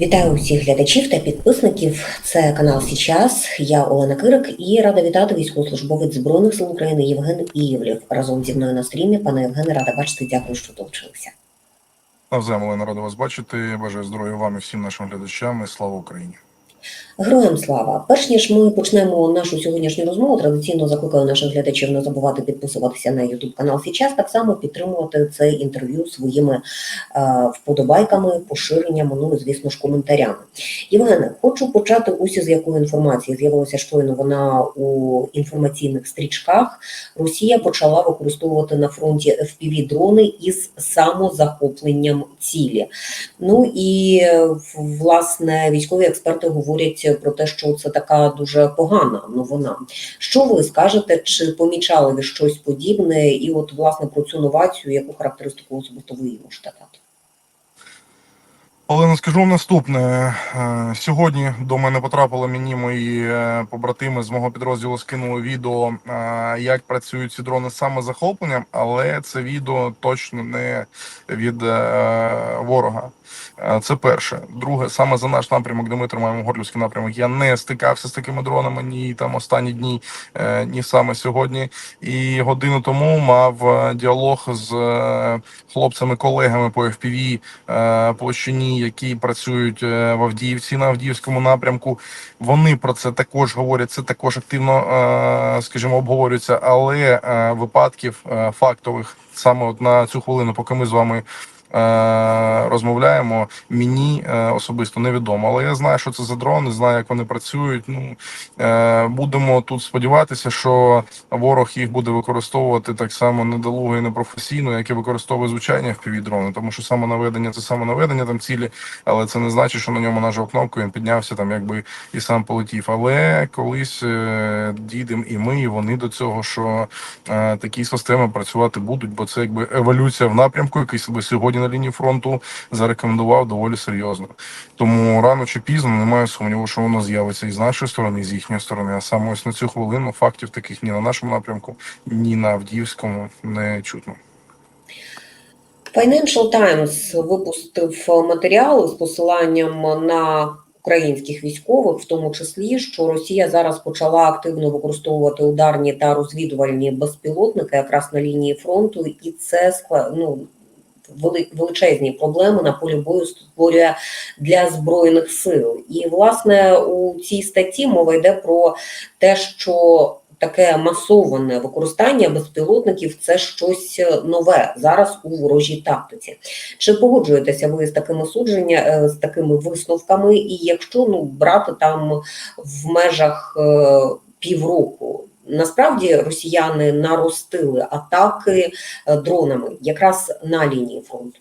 Вітаю усіх глядачів та підписників. Це канал Січас. Я Олена Кирик і рада вітати військовослужбовець Збройних сил України Євген Ієвлєв разом зі мною на стрімі. Пане Євгене, рада бачити. Дякую, що долучилися. Навзаєм, Олена, рада вас бачити. Бажаю здоров'я вам і всім нашим глядачам. І слава Україні. Героям слава! Перш ніж ми почнемо нашу сьогоднішню розмову, традиційно закликаю наших глядачів не забувати підписуватися на YouTube канал Січас, так само підтримувати це інтерв'ю своїми е, вподобайками, поширенням, ну і звісно ж коментарями. Євгене, хочу почати ось із якої інформації з'явилася щойно вона у інформаційних стрічках. Росія почала використовувати на фронті fpv дрони із самозахопленням цілі. Ну і е, власне військові експерти говорять про те, що це така дуже погана новина. Що ви скажете, чи помічали ви щось подібне? І от власне про цю новацію, яку характеристику особисто ви можете дати? Олена, скажу вам наступне. Е, Сьогодні до мене потрапили мені мої е, побратими з мого підрозділу скинули відео, е, як працюють ці дрони з самозахопленням, але це відео точно не від ворога. Е, Це перше. Друге, саме за наш напрямок, де ми тримаємо горлівський напрямок, я не стикався з такими дронами ні там останні дні, е, ні саме сьогодні. І годину тому мав е, діалог з хлопцями-колегами по FPV площині, які працюють в Авдіївці на Авдіївському напрямку. Вони про це також говорять. Це також активно, скажімо, обговорюється, але випадків фактових саме от на цю хвилину, поки ми з вами. Е, Розмовляємо мені е, особисто невідомо, але я знаю, що це за дрони, знаю, як вони працюють. Ну е, будемо тут сподіватися, що ворог їх буде використовувати так само недолуго і непрофесійно, як і використовує звичайні FPV-дрони, тому що самонаведення це самонаведення там цілі, але це не значить, що на ньому нажав кнопку, він піднявся там, якби і сам полетів. Але колись дійдемо і ми, і вони до цього, що такі системи працювати будуть, бо це якби еволюція в напрямку, який себе сьогодні на лінії фронту зарекомендував доволі серйозно. Тому рано чи пізно немає сумніву, що воно з'явиться і з нашої сторони, і з їхньої сторони. А саме ось на цю хвилину фактів таких ні на нашому напрямку, ні на Авдіївському не чутно. Financial Times випустив матеріал з посиланням на українських військових, в тому числі, що Росія зараз почала активно використовувати ударні та розвідувальні безпілотники якраз на лінії фронту, і це ну, величезні проблеми на полі бою створює для збройних сил. І власне у цій статті мова йде про те, що таке масоване використання безпілотників це щось нове зараз у ворожій тактиці. Чи погоджуєтеся ви з такими судження, е, з такими висновками? І якщо ну брати там в межах е, півроку, насправді росіяни наростили атаки е, дронами якраз на лінії фронту?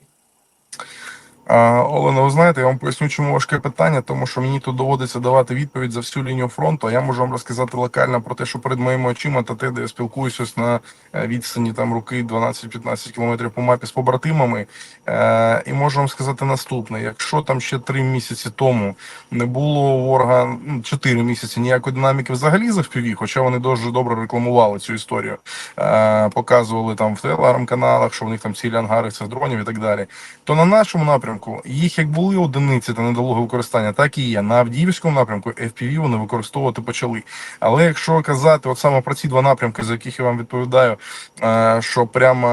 Олена, ви знаєте, я вам поясню, чому важке питання, тому що мені тут доводиться давати відповідь за всю лінію фронту. А я можу вам розказати локально про те, що перед моїми очима та те, де я спілкуюся на е, відстані там руки 12-15 кілометрів по мапі з побратимами. Е, і можу вам сказати наступне: якщо там ще три місяці тому не було ворога ну, чотири місяці ніякої динаміки взагалі за FPV, хоча вони дуже добре рекламували цю історію, е, показували там в телеграм-каналах, що в них там цілі ангари цих дронів і так далі то на нашому напрямку їх як були одиниці та недолуге використання, так і є. На Авдіївському напрямку FPV вони використовувати почали. Але якщо казати от саме про ці два напрямки, за яких я вам відповідаю, е, що прямо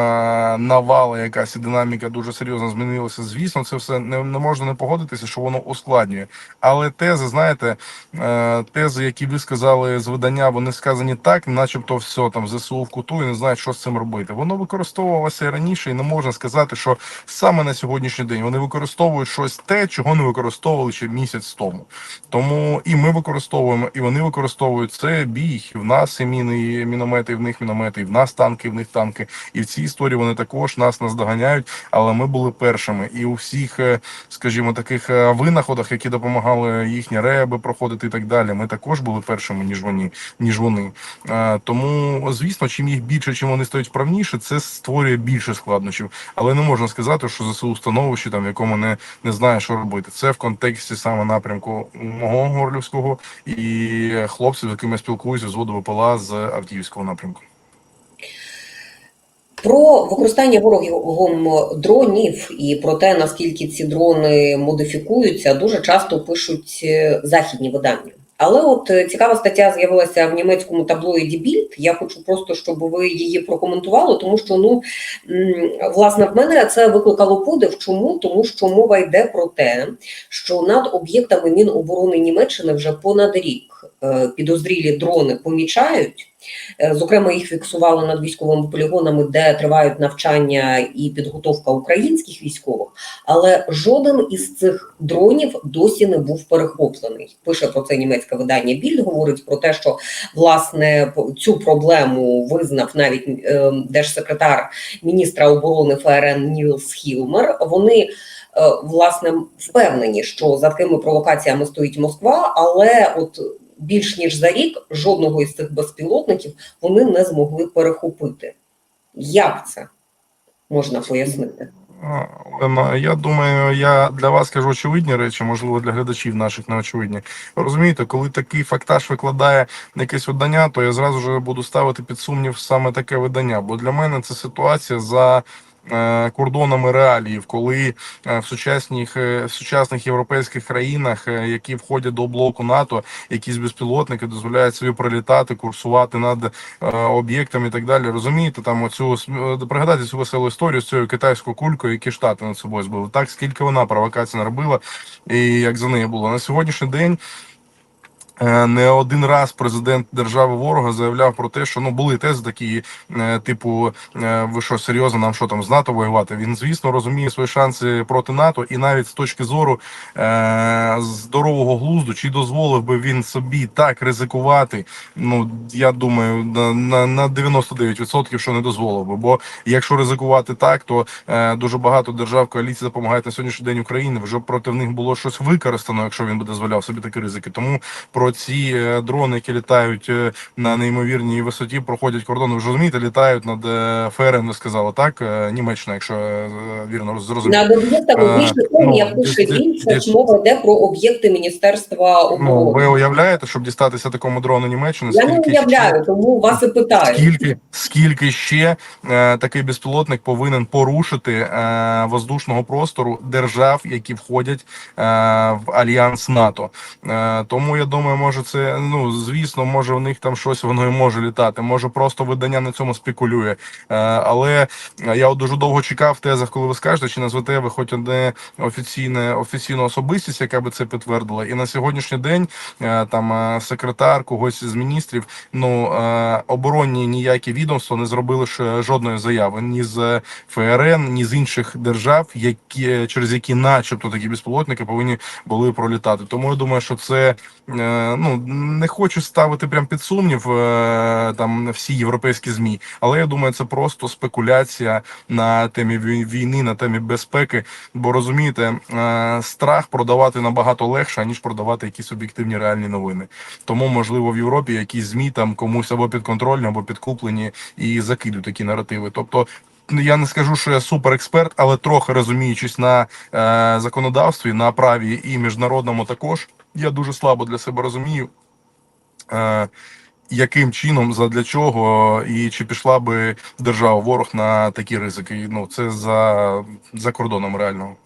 навала якась і динаміка дуже серйозно змінилася, звісно, це все не, не можна не погодитися, що воно ускладнює. Але тези, знаєте, е, тези, які ви сказали з видання, вони сказані так, начебто все там ЗСУ в куту і не знають, що з цим робити. Воно використовувалося раніше, і не можна сказати, що саме на сьогоднішній день вони використовують щось те, чого не використовували ще місяць тому. Тому і ми використовуємо, і вони використовують це бій. В нас і міни, і міномети, і в них міномети, і в нас танки, і в них танки. І в цій історії вони також нас наздоганяють. Але ми були першими. І у всіх, е, скажімо, таких е, винаходах, які допомагали їхні реби проходити і так далі. Ми також були першими, ніж вони, ніж вони. Е, Тому, звісно, чим їх більше, чим вони стають правніше, це створює більше складнощів. Але не можна сказати, що ЗСУ становище, там в якому не, не знає, що робити. Це в контексті саме напрямку мого горлівського і хлопців, з якими я спілкуюся з воду ВПЛА з Авдіївського напрямку. Про використання ворогом дронів і про те, наскільки ці дрони модифікуються, дуже часто пишуть е, західні видання. Але от е, цікава стаття з'явилася в німецькому таблоїді Більд. Я хочу просто, щоб ви її прокоментували, тому що ну власне в мене це викликало подив. Чому? Тому що мова йде про те, що над об'єктами Міноборони Німеччини вже понад рік підозрілі дрони помічають. Е, Зокрема, їх фіксували над військовими полігонами, де тривають навчання і підготовка українських військових, але жоден із цих дронів досі не був перехоплений. Пише про це німецьке видання Більд. Говорить про те, що власне цю проблему визнав навіть е, держсекретар міністра оборони ФРН Нілс Хілмер. Вони е, власне впевнені, що за такими провокаціями стоїть Москва, але от більш ніж за рік жодного із цих безпілотників вони не змогли перехопити. Як це можна пояснити? Олена, я думаю, я для вас кажу очевидні речі, можливо, для глядачів наших не очевидні. Ви розумієте, коли такий фактаж викладає якесь видання, то я зразу ж буду ставити під сумнів саме таке видання. Бо для мене це ситуація за. Е, Кордонами реаліїв, коли е, в сучасних е, в сучасних європейських країнах, які входять до блоку НАТО, якісь безпілотники дозволяють собі пролітати, курсувати над об'єктами і так далі. Розумієте, там оцю пригадайте цю веселу історію з цією китайською кулькою, які штати над собою збили. Так скільки вона провокацій наробила, і як за нею було на сьогоднішній день. Е, Не один раз президент держави ворога заявляв про те, що ну були тези такі, е, типу, е, ви що серйозно нам що там з НАТО воювати? Він звісно розуміє свої шанси проти НАТО, і навіть з точки зору е, здорового глузду, чи дозволив би він собі так ризикувати? Ну я думаю, на, на, на 99% що не дозволив би. Бо якщо ризикувати так, то е, дуже багато держав коаліції допомагають на сьогоднішній день Україні. Вже проти них було щось використано, якщо він би дозволяв собі такі ризики. Тому про ці е, дрони, які літають е, на неймовірній висоті, проходять кордон. Ви ж розумієте, літають над е, ФРН, ви сказали так. Німеччина, якщо вірно зрозумів. Над об'єктами Е, більше ну, пише десь- він, мова йде про об'єкти Міністерства Ну, ви уявляєте, щоб дістатися такому дрону Німеччини, Я не уявляю, тому вас і питаю. Скільки, скільки ще е, такий безпілотник повинен порушити е, воздушного простору держав, які входять е, в альянс НАТО? Е, тому я думаю, може це ну звісно, може в них там щось воно і може літати. Може просто видання на цьому спекулює. Е, але я дуже довго чекав в тезах, коли ви скажете, чи назвете ви хоч одне офіційне офіційну особистість, яка би це підтвердила. І на сьогоднішній день е, там е, секретар когось з міністрів ну оборонні ніякі відомства не зробили ще жодної заяви ні з ФРН, ні з інших держав, які через які, начебто, такі безпілотники повинні були пролітати. Тому я думаю, що це ну не хочу ставити прям під сумнів е, там всі європейські змі, але я думаю, це просто спекуляція на темі вій- війни, на темі безпеки. Бо розумієте, е, страх продавати набагато легше ніж продавати якісь об'єктивні реальні новини. Тому, можливо, в Європі якісь змі там комусь або підконтрольні, або підкуплені і закидують такі наративи. Тобто. Я не скажу, що я суперексперт, але трохи розуміючись на е, законодавстві, на праві і міжнародному також, я дуже слабо для себе розумію, е, яким чином, задля чого і чи пішла би держава ворог на такі ризики. Ну це за, за кордоном реального.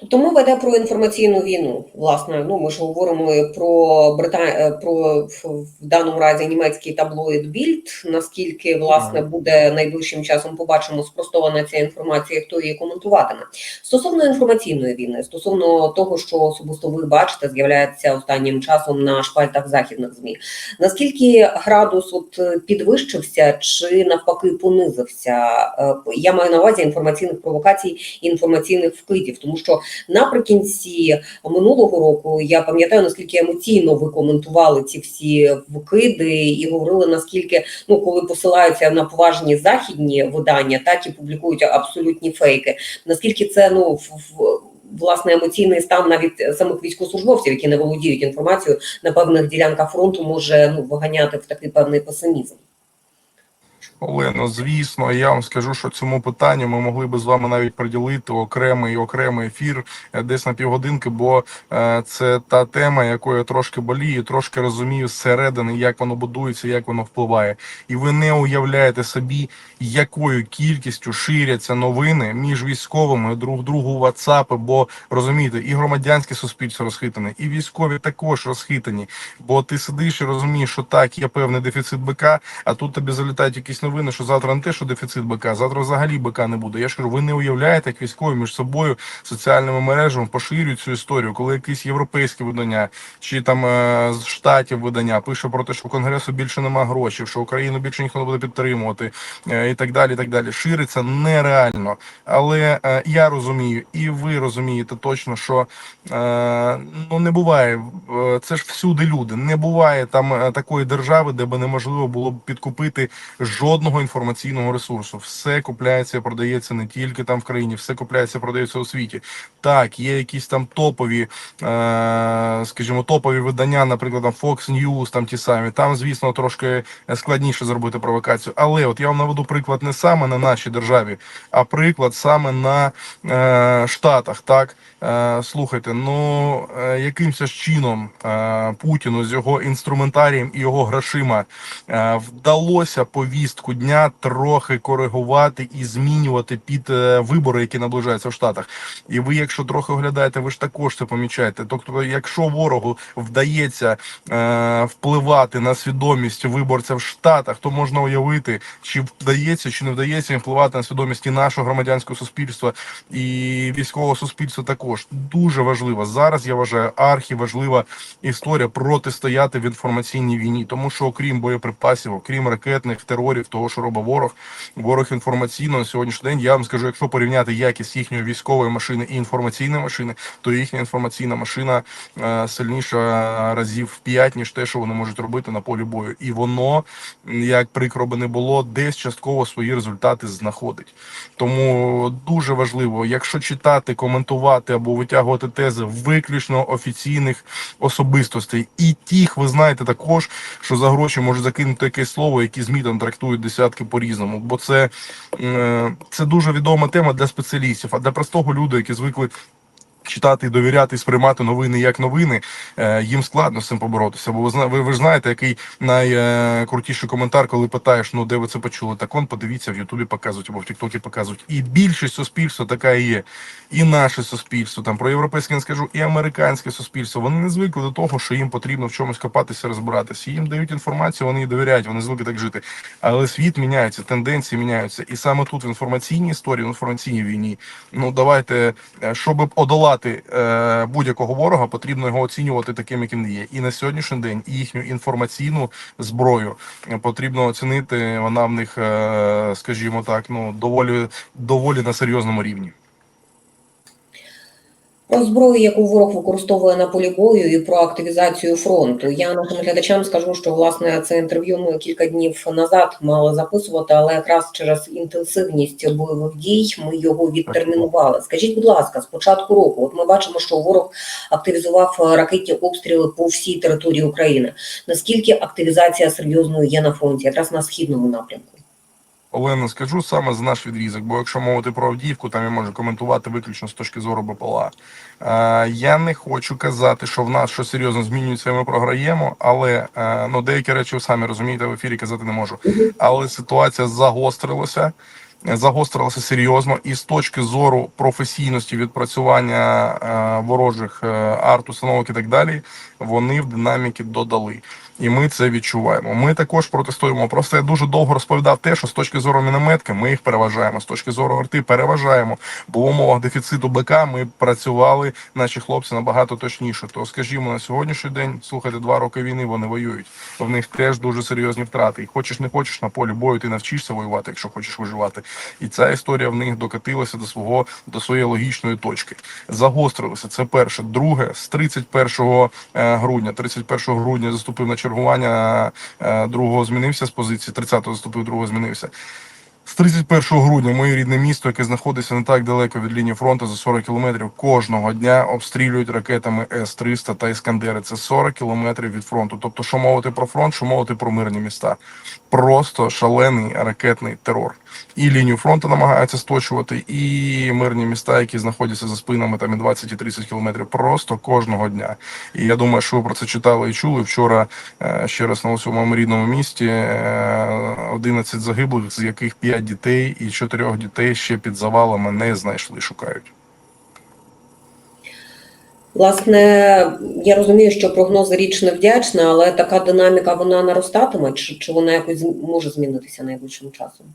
Тобто мова йде про інформаційну війну. Власне, ну ми ж говоримо про Брита... е, про в даному разі німецький таблоїд Більд. Наскільки власне буде найближчим часом, побачимо спростована ця інформація, хто її коментуватиме. Стосовно інформаційної війни, стосовно того, що особисто ви бачите, з'являється останнім часом на шпальтах західних змі. Наскільки градус от е, підвищився чи навпаки понизився? Е, Я маю на увазі інформаційних провокацій і інформаційних вкидів, тому що наприкінці минулого року я пам'ятаю наскільки емоційно ви коментували ці всі вкиди і говорили наскільки ну коли посилаються на поважні західні видання, так і публікують абсолютні фейки. Наскільки це ну в, власне емоційний стан навіть самих військовослужбовців, які не володіють інформацією на певних ділянках фронту, може ну виганяти в такий певний песимізм. Олено, звісно, я вам скажу, що цьому питанню ми могли би з вами навіть приділити окремий окремий ефір е, десь на півгодинки, бо е, це та тема, якою я трошки болію, трошки розумію зсередини, як воно будується, як воно впливає. І ви не уявляєте собі, якою кількістю ширяться новини між військовими друг другу WhatsApp, бо розумієте, і громадянське суспільство розхитане, і військові також розхитані. Бо ти сидиш і розумієш, що так, є певний дефіцит БК, а тут тобі залітають якісь новини, що завтра не те, що дефіцит БК, завтра взагалі БК не буде. Я ж кажу, ви не уявляєте, як військові між собою соціальними мережами поширюють цю історію, коли якісь європейські видання чи там е, з штатів видання пише про те, що конгресу більше нема грошей, що Україну більше ніхто не буде підтримувати, е, і так далі. І так далі. Шириться нереально. Але е, я розумію, і ви розумієте точно, що ну не буває. Це ж всюди люди. Не буває там такої держави, де би неможливо було б підкупити жодного інформаційного ресурсу. Все купляється, продається не тільки там в країні, все купляється, продається у світі. Так, є якісь там топові, е, скажімо, топові видання, наприклад, там Fox News, там ті самі. Там, звісно, трошки складніше зробити провокацію. Але от я вам наведу приклад не саме на нашій державі, а приклад саме на е, Штатах. Так е, слухайте, ну е, якимось чином е, Путіну з його інструментарієм і його грошима е, вдалося повістку дня трохи коригувати і змінювати під е, вибори, які наближаються в Штатах. І ви, якщо трохи оглядаєте, ви ж також це помічаєте. Тобто, якщо ворогу вдається е, впливати на свідомість виборця в Штатах, то можна уявити, чи вдається, чи не вдається впливати на свідомість і нашого громадянського суспільства і військового суспільства. Також дуже важливо зараз. Я вважаю архіважлива історія протистояти в інформаційній війні, тому що окрім боєприпасів, окрім ракетних терорів, того що робить ворог, ворог інформаційно на сьогоднішній день. Я вам скажу, якщо порівняти якість їхньої військової машини і інформаційної машини, то їхня інформаційна машина е, сильніша разів в п'ять, ніж те, що вони можуть робити на полі бою, і воно, як прикро би не було, десь частково свої результати знаходить. Тому дуже важливо, якщо читати, коментувати або витягувати тези виключно офіційних особистостей, і тих, ви знаєте, також що за гроші може закинути якесь слово, які змі там трактують десятки по-різному. Бо це, е, це дуже відома тема для спеціалістів, а для простого люду, які звикли. Читати довіряти сприймати новини як новини, е, їм складно з цим поборотися. Бо ви ви ж знаєте, який найкрутіший коментар, коли питаєш, ну де ви це почули? Так он подивіться, в Ютубі показують або в Тіктокі показують. І більшість суспільства така і є. І наше суспільство, там про європейське не скажу, і американське суспільство. Вони не звикли до того, що їм потрібно в чомусь копатися, розбиратися. Їм дають інформацію, вони їй довіряють, вони звикли так жити. Але світ міняється, тенденції міняються. І саме тут в інформаційній історії, в інформаційній війні, ну давайте, е, щоб одолати е, будь-якого ворога, потрібно його оцінювати таким, яким він є. І на сьогоднішній день їхню інформаційну зброю е, потрібно оцінити. Вона в них, е, скажімо так, ну доволі доволі на серйозному рівні. Про зброю, яку ворог використовує на полі бою, і про активізацію фронту. Я нашим глядачам скажу, що власне це інтерв'ю ми кілька днів назад мали записувати, але якраз через інтенсивність бойових дій ми його відтермінували. Скажіть, будь ласка, з початку року, от ми бачимо, що ворог активізував ракетні обстріли по всій території України. Наскільки активізація серйозною є на фронті, якраз на східному напрямку? Олена, скажу саме за наш відрізок, бо якщо мовити про Авдіївку, там я можу коментувати виключно з точки зору БПЛА. Е, я не хочу казати, що в нас щось серйозно змінюється, ми програємо, але е, ну деякі речі ви самі розумієте, в ефірі казати не можу. Але ситуація загострилася. Загострилася серйозно, і з точки зору професійності відпрацювання е, ворожих е, арт-установок і так далі, вони в динаміки додали. І ми це відчуваємо. Ми також протестуємо. Просто я дуже довго розповідав те, що з точки зору мінометки ми їх переважаємо. З точки зору арти переважаємо. Бо в умовах дефіциту БК ми працювали, наші хлопці набагато точніше. То скажімо, на сьогоднішній день слухайте, два роки війни вони воюють. В них теж дуже серйозні втрати. І хочеш не хочеш на полі бою, ти навчишся воювати, якщо хочеш виживати. І ця історія в них докатилася до свого до своєї логічної точки. Загострилося. Це перше. Друге, з 31 е, грудня, 31 грудня заступив на чергування, е, другого змінився з позиції, 30-го заступив, другого змінився. З 31 грудня моє рідне місто, яке знаходиться не так далеко від лінії фронту за 40 кілометрів, кожного дня обстрілюють ракетами С-300 та Іскандери. Це 40 кілометрів від фронту. Тобто, що мовити про фронт, що мовити про мирні міста. Просто шалений ракетний терор. І лінію фронту намагаються сточувати, і мирні міста, які знаходяться за спинами там і 20 і 30 кілометрів, просто кожного дня. І я думаю, що ви про це читали і чули. Вчора е, ще раз на цьому рідному місті е, 11 загиблих, з яких 5 дітей і 4 дітей ще під завалами не знайшли, шукають. Власне, я розумію, що прогнози річ невдячна, але така динаміка вона наростатиме, чи, чи вона якось може змінитися найближчим часом?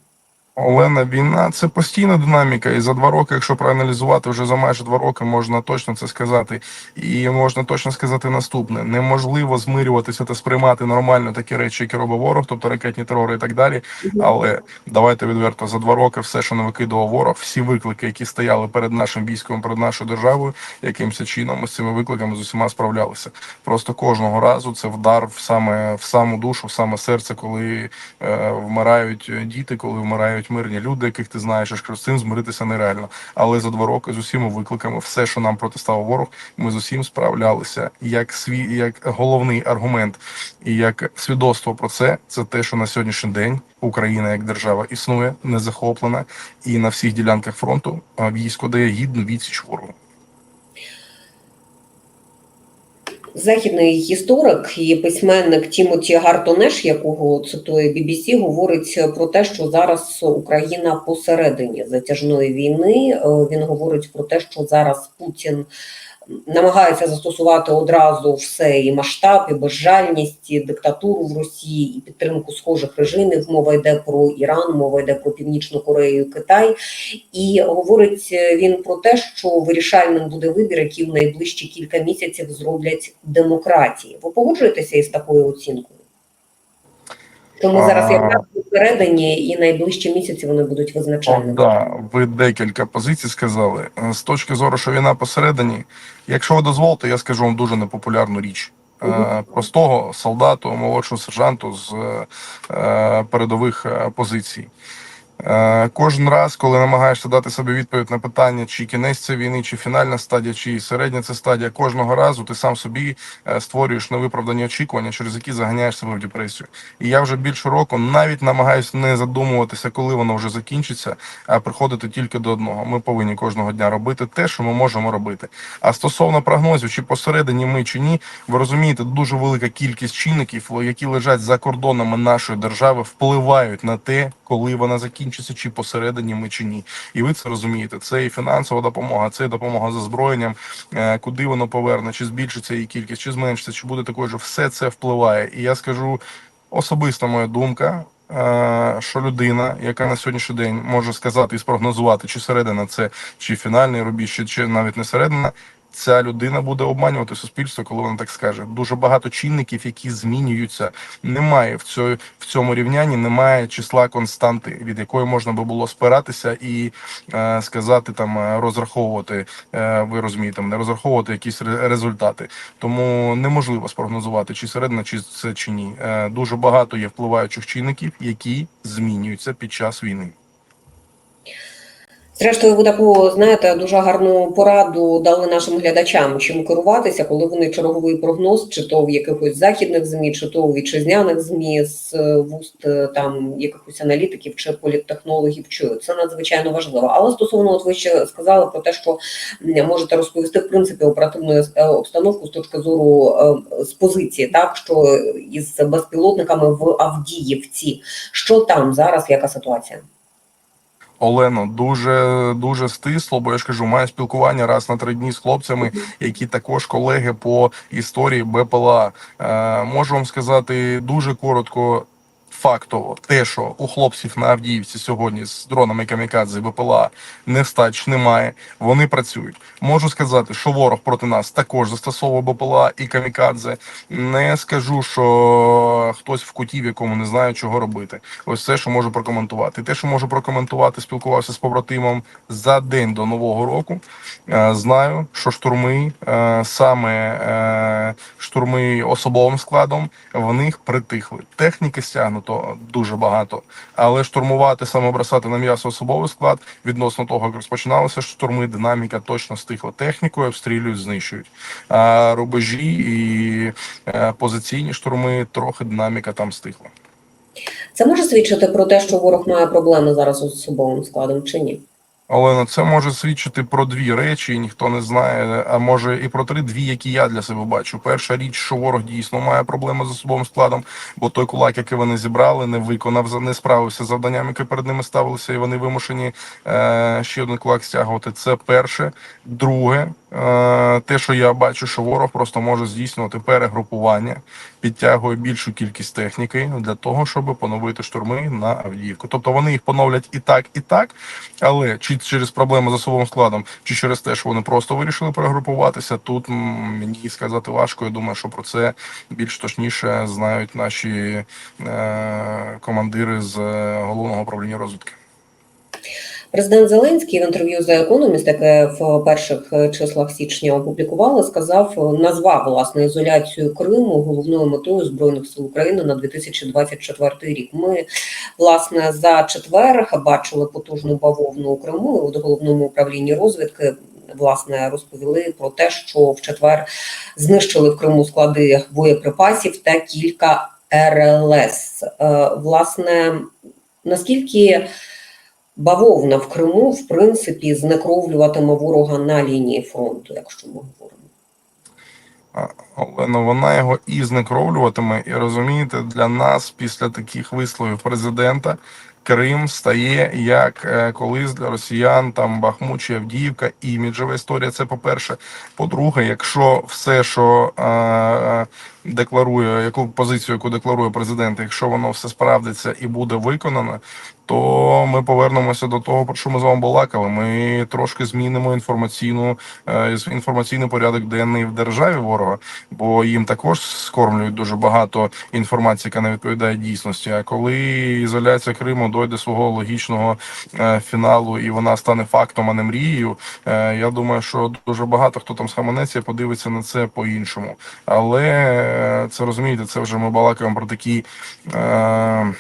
Олена, війна це постійна динаміка, і за два роки, якщо проаналізувати, вже за майже два роки можна точно це сказати. І можна точно сказати наступне: неможливо змирюватися та сприймати нормально такі речі, які робить ворог, тобто ракетні терори і так далі. Але давайте відверто за два роки все, що не викидував ворог, всі виклики, які стояли перед нашим військом, перед нашою державою, якимось чином ми з цими викликами з усіма справлялися. Просто кожного разу це вдар в саме в саму душу, в саме серце, коли е, вмирають діти, коли вмирають мирні люди, яких ти знаєш, я з цим змиритися нереально. Але за два роки з усіма викликами, все, що нам протиставив ворог, ми з усім справлялися. Як свій як головний аргумент і як свідоцтво про це, це те, що на сьогоднішній день Україна як держава існує, не захоплена, і на всіх ділянках фронту військо дає гідну відсіч ворогу. Західний історик і письменник Тімоті Гартонеш, якого цитує BBC, говорить про те, що зараз Україна посередині затяжної війни. Е, Він говорить про те, що зараз Путін намагається застосувати одразу все і масштаб, і безжальність, і диктатуру в Росії, і підтримку схожих режимів. Мова йде про Іран, мова йде про Північну Корею, Китай. І говорить е, він про те, що вирішальним буде вибір, який в найближчі кілька місяців зроблять демократії. Ви погоджуєтеся із такою оцінкою? Тому зараз якраз посередині і найближчі місяці вони будуть визначальними. да, ви декілька позицій сказали. Е, З точки зору, що війна посередині, якщо ви дозволите, я скажу вам дуже непопулярну річ. Е, Простого солдату, молодшого сержанту з е, передових позицій. Е, Кожен раз, коли намагаєшся дати собі відповідь на питання, чи кінець це війни, чи фінальна стадія, чи середня це стадія, кожного разу ти сам собі е, створюєш невиправдані очікування, через які заганяєш себе в депресію. І я вже більше року навіть намагаюся не задумуватися, коли воно вже закінчиться, а приходити тільки до одного. Ми повинні кожного дня робити те, що ми можемо робити. А стосовно прогнозів, чи посередині ми чи ні, ви розумієте, дуже велика кількість чинників, які лежать за кордонами нашої держави, впливають на те, коли вона закінчиться, чи посередині ми чи ні. І ви це розумієте. Це і фінансова допомога, це і допомога з озброєнням, е, куди воно поверне, чи збільшиться її кількість, чи зменшиться, чи буде такою ж. Все це впливає. І я скажу особиста моя думка. е, Що людина, яка на сьогоднішній день може сказати і спрогнозувати, чи середина це чи фінальний рубіж, чи, чи навіть не середина, ця людина буде обманювати суспільство, коли вона так скаже. Дуже багато чинників, які змінюються. Немає в цьому в цьому рівнянні, немає числа константи, від якої можна би було спиратися і е, сказати там е, розраховувати. Е, ви розумієте, не розраховувати якісь ре- результати. Тому неможливо спрогнозувати, чи середина, чи це чи ні. Е, дуже багато є впливаючих чинників, які змінюються під час війни. Зрештою, ви таку знаєте дуже гарну пораду дали нашим глядачам, чим керуватися, коли вони черговий прогноз, чи то в якихось західних змі, чи то у вітчизняних змі з е, вуст е, там якихось аналітиків чи політтехнологів чують. Це надзвичайно важливо. Але стосовно, от ви ще сказали про те, що можете розповісти в принципі оперативну е, обстановку з точки зору з позиції, так що із безпілотниками в Авдіївці, що там зараз, яка ситуація? Олено, дуже дуже стисло, бо я ж кажу, маю спілкування раз на три дні з хлопцями, які також колеги по історії БПЛА. Е, можу вам сказати дуже коротко. Фактово, те, що у хлопців на Авдіївці сьогодні з дронами камікадзе БПЛА невстач немає, вони працюють. Можу сказати, що ворог проти нас також застосовує БПЛА і камікадзе. Не скажу, що хтось в куті, в якому не знає, чого робити. Ось це, що можу прокоментувати. Те, що можу прокоментувати, спілкувався з побратимом за день до нового року. Е, Знаю, що штурми, е, саме е, штурми особовим складом, в них притихли. Техніки стягнуто дуже багато, але штурмувати саме бросати на м'ясо особовий склад відносно того, як розпочиналися штурми, динаміка точно стихла. Технікою обстрілюють, знищують. А рубежі і е, позиційні штурми трохи динаміка там стихла. Це може свідчити про те, що ворог має проблеми зараз з особовим складом чи ні? Олена, це може свідчити про дві речі, ніхто не знає, а може і про три дві, які я для себе бачу. Перша річ, що ворог дійсно має проблеми з особовим складом, бо той кулак, який вони зібрали, не виконав не справився з завданням, які перед ними ставилися, і вони вимушені е, ще один кулак стягувати. Це перше. Друге, те, що я бачу, що ворог просто може здійснювати перегрупування, підтягує більшу кількість техніки для того, щоб поновити штурми на Авдіївку. Тобто вони їх поновлять і так, і так. Але чи через проблеми з особовим складом, чи через те, що вони просто вирішили перегрупуватися, тут мені сказати важко. Я думаю, що про це більш точніше знають наші е, командири з е, головного управління розвідки. Президент Зеленський в інтерв'ю за Economist, яке в перших е, числах січня опублікували, сказав, назвав власне ізоляцію Криму головною метою збройних сил України на 2024 рік. Ми власне за четвер бачили потужну бавовну у Криму в головному управлінні розвідки. Власне розповіли про те, що в четвер знищили в Криму склади боєприпасів та кілька РЛС. Е, Власне, наскільки бавовна в Криму, в принципі, знекровлюватиме ворога на лінії фронту, якщо ми говоримо. А, Олено, вона його і знекровлюватиме. І розумієте, для нас після таких висловів президента Крим стає як е, колись для росіян там Бахмут чи Авдіївка, іміджева історія. Це по-перше. По-друге, якщо все, що е, е, декларує, яку позицію, яку декларує президент, якщо воно все справдиться і буде виконано, то ми повернемося до того, про що ми з вами балакали. Ми трошки змінимо інформаційну е, інформаційний порядок денний в державі ворога, бо їм також скормлюють дуже багато інформації, яка не відповідає дійсності. А коли ізоляція Криму дойде свого логічного е, фіналу і вона стане фактом, а не мрією, е, я думаю, що дуже багато хто там схаменеться і подивиться на це по-іншому. Але е, це розумієте, це вже ми балакаємо про такі. Е,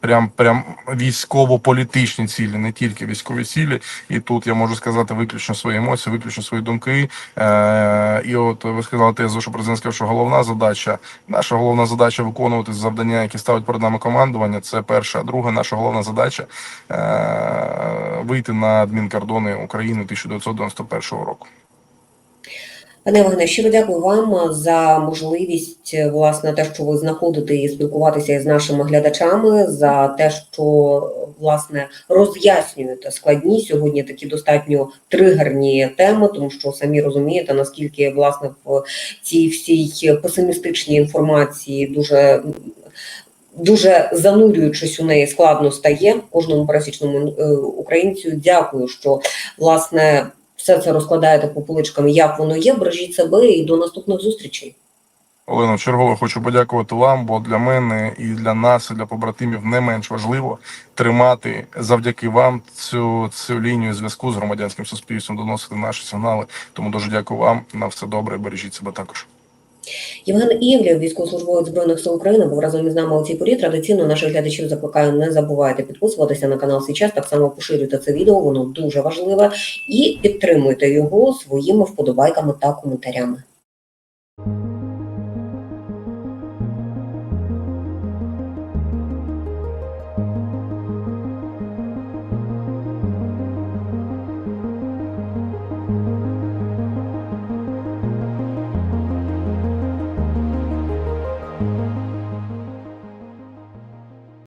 Прям прям військово-політичні цілі, не тільки військові цілі. І тут я можу сказати виключно свої емоції, виключно свої думки. Е, і от ви сказали тезу, що президент сказав, що головна задача, наша головна задача виконувати завдання, які ставить перед нами командування. Це перша. Друга наша головна задача е, вийти на адмінкордони України 1991 року. Пане Євгене, щиро дякую вам за можливість, власне, те, що ви знаходите і спілкуватися із нашими глядачами, за те, що власне роз'яснюєте складні сьогодні такі достатньо тригерні теми, тому що самі розумієте, наскільки власне в цій всій песимістичній інформації дуже. Дуже занурюючись у неї, складно стає кожному пересічному е, українцю. Дякую, що власне все це розкладаєте по поличкам, як воно є. Бережіть себе і до наступних зустрічей. Олено, чергово хочу подякувати вам, бо для мене і для нас, і для побратимів не менш важливо тримати завдяки вам цю цю лінію зв'язку з громадянським суспільством, доносити наші сигнали. Тому дуже дякую вам. На все добре. Бережіть себе також. Євген Івлів, військовослужбовець збройних сил України, був разом із нами у цій порі. Традиційно наших глядачів закликаю, не забувайте підписуватися на канал Сейчас. Так само поширюйте це відео, воно дуже важливе, і підтримуйте його своїми вподобайками та коментарями.